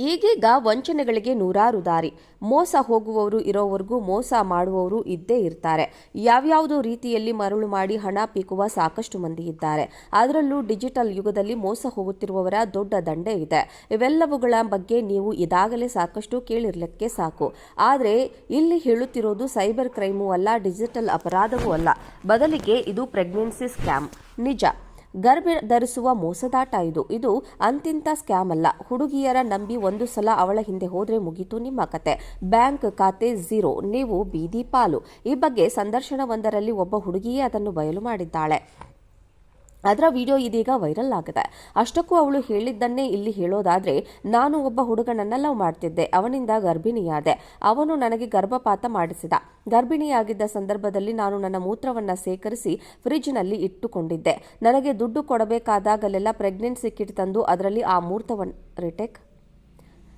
ಈಗೀಗ ವಂಚನೆಗಳಿಗೆ ನೂರಾರು ದಾರಿ. ಮೋಸ ಹೋಗುವವರು ಇರೋವರೆಗೂ ಮೋಸ ಮಾಡುವವರು ಇದ್ದೇ ಇರ್ತಾರೆ. ಯಾವ್ಯಾವುದೋ ರೀತಿಯಲ್ಲಿ ಮರಳು ಮಾಡಿ ಹಣ ಪೀಕುವ ಸಾಕಷ್ಟು ಮಂದಿ ಇದ್ದಾರೆ. ಅದರಲ್ಲೂ ಡಿಜಿಟಲ್ ಯುಗದಲ್ಲಿ ಮೋಸ ಹೋಗುತ್ತಿರುವವರ ದೊಡ್ಡ ದಂಡೆ ಇದೆ. ಇವೆಲ್ಲವುಗಳ ಬಗ್ಗೆ ನೀವು ಇದಾಗಲೇ ಸಾಕಷ್ಟು ಕೇಳಿರ್ಲಿಕ್ಕೆ ಸಾಕು. ಆದರೆ, ಇಲ್ಲಿ ಹೇಳುತ್ತಿರೋದು ಸೈಬರ್ ಕ್ರೈಮೂ ಅಲ್ಲ, ಡಿಜಿಟಲ್ ಅಪರಾಧವೂ ಅಲ್ಲ. ಬದಲಿಗೆ ಇದು ಪ್ರೆಗ್ನೆನ್ಸಿ ಸ್ಕ್ಯಾಮ್. ನಿಜ. ಗರ್ಭ ಧರಿಸುವ ಮೋಸದಾಟ ಇದು. ಇದು ಅಂತಿಂತ ಸ್ಕ್ಯಾಮ್ ಅಲ್ಲ. ಹುಡುಗಿಯರ ನಂಬಿ ಒಂದು ಸಲ ಅವಳ ಹಿಂದೆ ಹೋದ್ರೆ ಮುಗೀತು ನಿಮ್ಮ ಕತೆ. ಬ್ಯಾಂಕ್ ಖಾತೆ ಝೀರೋ. ನೀವು ಬೀದಿ ಪಾಲು. ಈ ಬಗ್ಗೆ ಸಂದರ್ಶನವೊಂದರಲ್ಲಿ ಒಬ್ಬ ಹುಡುಗಿಯೇ ಅದನ್ನು ಬಯಲು ಮಾಡಿದ್ದಾಳೆ. ಅದರ ವಿಡಿಯೋ ಇದೀಗ ವೈರಲ್ ಆಗಿದೆ. ಅಷ್ಟಕ್ಕೂ ಅವಳು ಹೇಳಿದ್ದನ್ನೇ ಇಲ್ಲಿ ಹೇಳೋದಾದ್ರೆ, ನಾನು ಒಬ್ಬ ಹುಡುಗನನ್ನ ಲವ್ ಮಾಡ್ತಿದ್ದೆ, ಅವನಿಂದ ಗರ್ಭಿಣಿಯಾದೆ. ಅವನು ನನಗೆ ಗರ್ಭಪಾತ ಮಾಡಿಸಿದ. ಗರ್ಭಿಣಿಯಾಗಿದ್ದ ಸಂದರ್ಭದಲ್ಲಿ ನಾನು ನನ್ನ ಮೂತ್ರವನ್ನ ಸೇಕರಿಸಿ ಫ್ರಿಜ್ನಲ್ಲಿ ಇಟ್ಟುಕೊಂಡಿದ್ದೆ. ನನಗೆ ದುಡ್ಡು ಕೊಡಬೇಕಾದಾಗಲೆಲ್ಲ ಪ್ರೆಗ್ನೆನ್ಸಿ ಕಿಟ್ ತಂದು ಅದರಲ್ಲಿ ಆ ಮೂರ್ತವನ್ ರಿಟೇಕ್?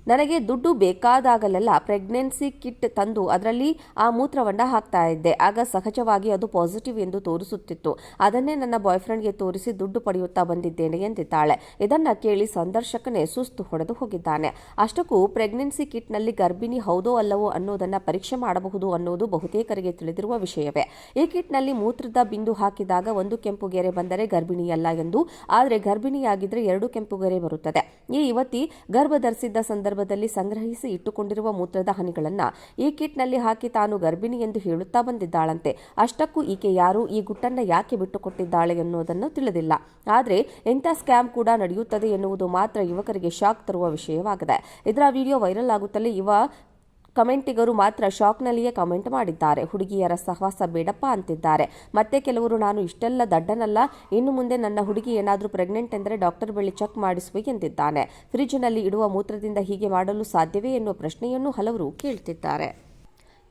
ನನಗೆ ದುಡ್ಡು ಬೇಕಾದಾಗಲೆಲ್ಲ ಪ್ರೆಗ್ನೆನ್ಸಿ ಕಿಟ್ ತಂದು ಅದರಲ್ಲಿ ಆ ಮೂತ್ರವನ್ನು ಹಾಕ್ತಾ ಇದ್ದೆ ಆಗ ಸಹಜವಾಗಿ ಅದು ಪಾಸಿಟಿವ್ ಎಂದು ತೋರಿಸುತ್ತಿತ್ತು. ಅದನ್ನೇ ನನ್ನ ಬಾಯ್ಫ್ರೆಂಡ್ಗೆ ತೋರಿಸಿ ದುಡ್ಡು ಪಡೆಯುತ್ತಾ ಬಂದಿದ್ದೇನೆ ಎಂದಿದ್ದಾಳೆ. ಇದನ್ನ ಕೇಳಿ ಸಂದರ್ಶಕನೇ ಸುಸ್ತು ಹೊಡೆದು ಹೋಗಿದ್ದಾನೆ. ಅಷ್ಟಕ್ಕೂ ಪ್ರೆಗ್ನೆನ್ಸಿ ಕಿಟ್ನಲ್ಲಿ ಗರ್ಭಿಣಿ ಹೌದೋ ಅಲ್ಲವೋ ಅನ್ನೋದನ್ನ ಪರೀಕ್ಷೆ ಮಾಡಬಹುದು ಅನ್ನೋದು ಬಹುತೇಕರಿಗೆ ತಿಳಿದಿರುವ ವಿಷಯವೇ. ಈ ಕಿಟ್ನಲ್ಲಿ ಮೂತ್ರದ ಬಿಂದು ಹಾಕಿದಾಗ ಒಂದು ಕೆಂಪು ಗೆರೆ ಬಂದರೆ ಗರ್ಭಿಣಿಯಲ್ಲ ಎಂದು, ಆದರೆ ಗರ್ಭಿಣಿಯಾಗಿದ್ದರೆ ಎರಡು ಕೆಂಪು ಗೆರೆ ಬರುತ್ತದೆ. ಈ ಯುವತಿ ಗರ್ಭ ಧರಿಸಿದ್ದ ಸಂದರ್ಭದಲ್ಲಿ ಸಂಗ್ರಹಿಸಿ ಇಟ್ಟುಕೊಂಡಿರುವ ಮೂತ್ರದ ಹನಿಗಳನ್ನ ಈ ಕಿಟ್ನಲ್ಲಿ ಹಾಕಿ ತಾನು ಗರ್ಭಿಣಿ ಎಂದು ಹೇಳುತ್ತಾ ಬಂದಿದ್ದಾಳಂತೆ. ಅಷ್ಟಕ್ಕೂ ಈಕೆ ಯಾರು? ಈ ಗುಟ್ಟನ್ನ ಯಾಕೆ ಬಿಟ್ಟುಕೊಟ್ಟಿದ್ದಾಳೆ ಎನ್ನುವುದನ್ನು ತಿಳಿದಿಲ್ಲ. ಆದರೆ ಎಂಥ ಸ್ಕ್ಯಾಮ್ ಕೂಡ ನಡೆಯುತ್ತದೆ ಎನ್ನುವುದು ಮಾತ್ರ ಯುವಕರಿಗೆ ಶಾಕ್ ತರುವ ವಿಷಯವಾಗಿದೆ. ಇದರ ವಿಡಿಯೋ ವೈರಲ್ ಆಗುತ್ತಲೇ ಯುವ ಕಮೆಂಟಿಗರು ಮಾತ್ರ ಶಾಕ್ನಲ್ಲಿಯೇ ಕಮೆಂಟ್ ಮಾಡಿದ್ದಾರೆ. ಹುಡುಗಿಯರ ಸಹವಾಸ ಬೇಡಪ್ಪ ಅಂತಿದ್ದಾರೆ. ಮತ್ತೆ ಕೆಲವರು, ನಾನು ಇಷ್ಟೆಲ್ಲ ದಡ್ಡನಲ್ಲ, ಇನ್ನು ಮುಂದೆ ನನ್ನ ಹುಡುಗಿ ಏನಾದರೂ ಪ್ರೆಗ್ನೆಂಟ್ ಎಂದರೆ ಡಾಕ್ಟರ್ ಬಳಿ ಚೆಕ್ ಮಾಡಿಸುವೆ ಎಂದಿದ್ದಾನೆ. ಫ್ರಿಜ್ನಲ್ಲಿ ಇಡುವ ಮೂತ್ರದಿಂದ ಹೀಗೆ ಮಾಡಲು ಸಾಧ್ಯವೇ ಎನ್ನುವ ಪ್ರಶ್ನೆಯನ್ನು ಹಲವರು ಕೇಳ್ತಿದ್ದಾರೆ.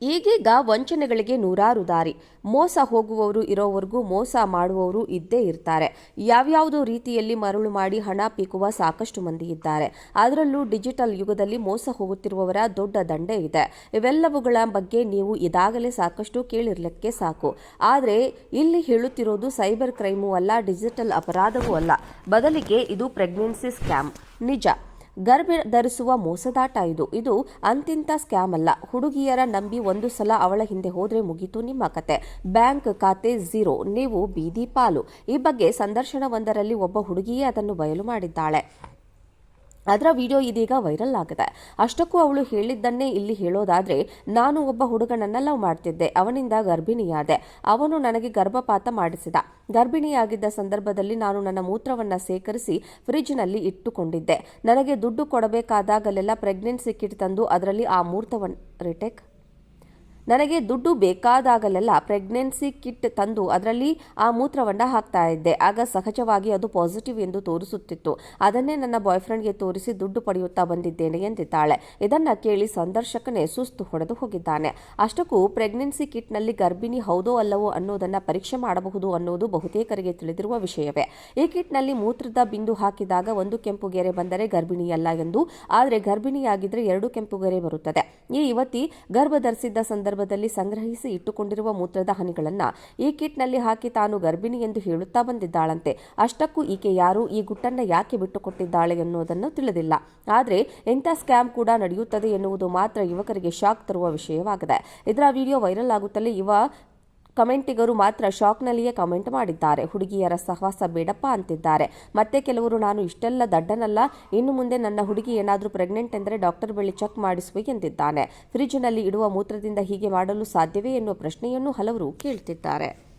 ಈಗೀಗ ವಂಚನೆಗಳಿಗೆ ನೂರಾರು ದಾರಿ. ಮೋಸ ಹೋಗುವವರು ಇರೋವರೆಗೂ ಮೋಸ ಮಾಡುವವರು ಇದ್ದೇ ಇರ್ತಾರೆ. ಯಾವ್ಯಾವುದೋ ರೀತಿಯಲ್ಲಿ ಮರಳು ಮಾಡಿ ಹಣ ಪೀಕುವ ಸಾಕಷ್ಟು ಮಂದಿ ಇದ್ದಾರೆ. ಅದರಲ್ಲೂ ಡಿಜಿಟಲ್ ಯುಗದಲ್ಲಿ ಮೋಸ ಹೋಗುತ್ತಿರುವವರ ದೊಡ್ಡ ದಂಡೆ ಇದೆ. ಇವೆಲ್ಲವುಗಳ ಬಗ್ಗೆ ನೀವು ಇದಾಗಲೇ ಸಾಕಷ್ಟು ಕೇಳಿರ್ಲಿಕ್ಕೆ ಸಾಕು. ಆದರೆ ಇಲ್ಲಿ ಹೇಳುತ್ತಿರೋದು ಸೈಬರ್ ಕ್ರೈಮೂ ಅಲ್ಲ, ಡಿಜಿಟಲ್ ಅಪರಾಧವೂ ಅಲ್ಲ. ಬದಲಿಗೆ ಇದು ಪ್ರೆಗ್ನೆನ್ಸಿ ಸ್ಕ್ಯಾಮ್. ನಿಜ. ಗರ್ಭ ಧರಿಸುವ ಮೋಸದಾಟ ಇದು. ಇದು ಅಂತಿಂತ ಸ್ಕ್ಯಾಮ್ ಅಲ್ಲ. ಹುಡುಗಿಯರ ನಂಬಿ ಒಂದು ಸಲ ಅವಳ ಹಿಂದೆ ಹೋದ್ರೆ ಮುಗೀತು ನಿಮ್ಮ ಕತೆ. ಬ್ಯಾಂಕ್ ಖಾತೆ ಝೀರೋ. ನೀವು ಬೀದಿ ಪಾಲು. ಈ ಬಗ್ಗೆ ಸಂದರ್ಶನವೊಂದರಲ್ಲಿ ಒಬ್ಬ ಹುಡುಗಿಯೇ ಅದನ್ನು ಬಯಲು ಮಾಡಿದ್ದಾಳೆ. ಅದರ ವಿಡಿಯೋ ಇದೀಗ ವೈರಲ್ ಆಗಿದೆ. ಅಷ್ಟಕ್ಕೂ ಅವಳು ಹೇಳಿದ್ದನ್ನೇ ಇಲ್ಲಿ ಹೇಳೋದಾದ್ರೆ, ನಾನು ಒಬ್ಬ ಹುಡುಗನನ್ನ ಲವ್ ಮಾಡ್ತಿದ್ದೆ. ಅವನಿಂದ ಗರ್ಭಿಣಿಯಾದೆ. ಅವನು ನನಗೆ ಗರ್ಭಪಾತ ಮಾಡಿಸಿದ. ಗರ್ಭಿಣಿಯಾಗಿದ್ದ ಸಂದರ್ಭದಲ್ಲಿ ನಾನು ನನ್ನ ಮೂತ್ರವನ್ನ ಸೇಕರಿಸಿ ಫ್ರಿಜ್ನಲ್ಲಿ ಇಟ್ಟುಕೊಂಡಿದ್ದೆ. ನನಗೆ ದುಡ್ಡು ಕೊಡಬೇಕಾದಾಗಲೆಲ್ಲ ಪ್ರೆಗ್ನೆನ್ಸಿ ಕಿಟ್ ತಂದು ಅದರಲ್ಲಿ ಆ ಮೂರ್ತವನ್ನು ರಿಟೇಕ್ ನನಗೆ ದುಡ್ಡು ಬೇಕಾದಾಗಲೆಲ್ಲ ಪ್ರೆಗ್ನೆನ್ಸಿ ಕಿಟ್ ತಂದು ಅದರಲ್ಲಿ ಆ ಮೂತ್ರವನ್ನ ಹಾಕ್ತಾ ಇದ್ದೆ. ಆಗ ಸಹಜವಾಗಿ ಅದು ಪಾಸಿಟಿವ್ ಎಂದು ತೋರಿಸುತ್ತಿತ್ತು. ಅದನ್ನೇ ನನ್ನ ಬಾಯ್ಫ್ರೆಂಡ್ಗೆ ತೋರಿಸಿ ದುಡ್ಡು ಪಡೆಯುತ್ತಾ ಬಂದಿದ್ದೇನೆ ಎಂದಿದ್ದಾಳೆ. ಇದನ್ನ ಕೇಳಿ ಸಂದರ್ಶಕನೇ ಸುಸ್ತು ಹೊಡೆದು ಹೋಗಿದ್ದಾನೆ. ಅಷ್ಟಕ್ಕೂ ಪ್ರೆಗ್ನೆನ್ಸಿ ಕಿಟ್ನಲ್ಲಿ ಗರ್ಭಿಣಿ ಹೌದೋ ಅಲ್ಲವೋ ಅನ್ನೋದನ್ನ ಪರೀಕ್ಷೆ ಮಾಡಬಹುದು ಅನ್ನೋದು ಬಹುತೇಕರಿಗೆ ತಿಳಿದಿರುವ ವಿಷಯವೇ. ಈ ಕಿಟ್ನಲ್ಲಿ ಮೂತ್ರದ ಬಿಂದು ಹಾಕಿದಾಗ ಒಂದು ಕೆಂಪು ಗೆರೆ ಬಂದರೆ ಗರ್ಭಿಣಿಯಲ್ಲ ಎಂದು, ಆದರೆ ಗರ್ಭಿಣಿಯಾಗಿದ್ದರೆ ಎರಡು ಕೆಂಪು ಗೆರೆ ಬರುತ್ತದೆ. ಈ ಯುವತಿ ಗರ್ಭ ಧರಿಸಿದ್ದ ಸಂದರ್ಭದಲ್ಲಿ ಸಂಗ್ರಹಿಸಿ ಇಟ್ಟುಕೊಂಡಿರುವ ಮೂತ್ರದ ಹನಿಗಳನ್ನು ಈ ಕಿಟ್ನಲ್ಲಿ ಹಾಕಿ ತಾನು ಗರ್ಭಿಣಿ ಎಂದು ಹೇಳುತ್ತಾ ಬಂದಿದ್ದಾಳಂತೆ. ಅಷ್ಟಕ್ಕೂ ಈಕೆ ಯಾರು, ಈ ಗುಟ್ಟನ್ನ ಯಾಕೆ ಬಿಟ್ಟುಕೊಟ್ಟಿದ್ದಾಳೆ ಎನ್ನುವುದನ್ನು ತಿಳಿದಿಲ್ಲ. ಆದರೆ ಎಂಥ ಸ್ಕ್ಯಾಮ್ ಕೂಡ ನಡೆಯುತ್ತದೆ ಎನ್ನುವುದು ಮಾತ್ರ ಯುವಕರಿಗೆ ಶಾಕ್ ತರುವ ವಿಷಯವಾಗಿದೆ. ಇದರ ವಿಡಿಯೋ ವೈರಲ್ ಆಗುತ್ತಲೇ ಯುವ ಕಮೆಂಟಿಗರು ಮಾತ್ರ ಶಾಕ್ನಲ್ಲಿಯೇ ಕಮೆಂಟ್ ಮಾಡಿದ್ದಾರೆ. ಹುಡುಗಿಯರ ಸಹವಾಸ ಬೇಡಪ್ಪ ಅಂತಿದ್ದಾರೆ. ಮತ್ತೆ ಕೆಲವರು, ನಾನು ಇಷ್ಟೆಲ್ಲ ದಡ್ಡನಲ್ಲ, ಇನ್ನು ಮುಂದೆ ನನ್ನ ಹುಡುಗಿ ಏನಾದರೂ ಪ್ರೆಗ್ನೆಂಟ್ ಎಂದರೆ ಡಾಕ್ಟರ್ ಬಳಿ ಚೆಕ್ ಮಾಡಿಸುವೆ ಎಂದಿದ್ದಾನೆ. ಫ್ರಿಜ್ನಲ್ಲಿ ಇಡುವ ಮೂತ್ರದಿಂದ ಹೀಗೆ ಮಾಡಲು ಸಾಧ್ಯವೇ ಎನ್ನುವ ಪ್ರಶ್ನೆಯನ್ನು ಹಲವರು ಕೇಳ್ತಿದ್ದಾರೆ.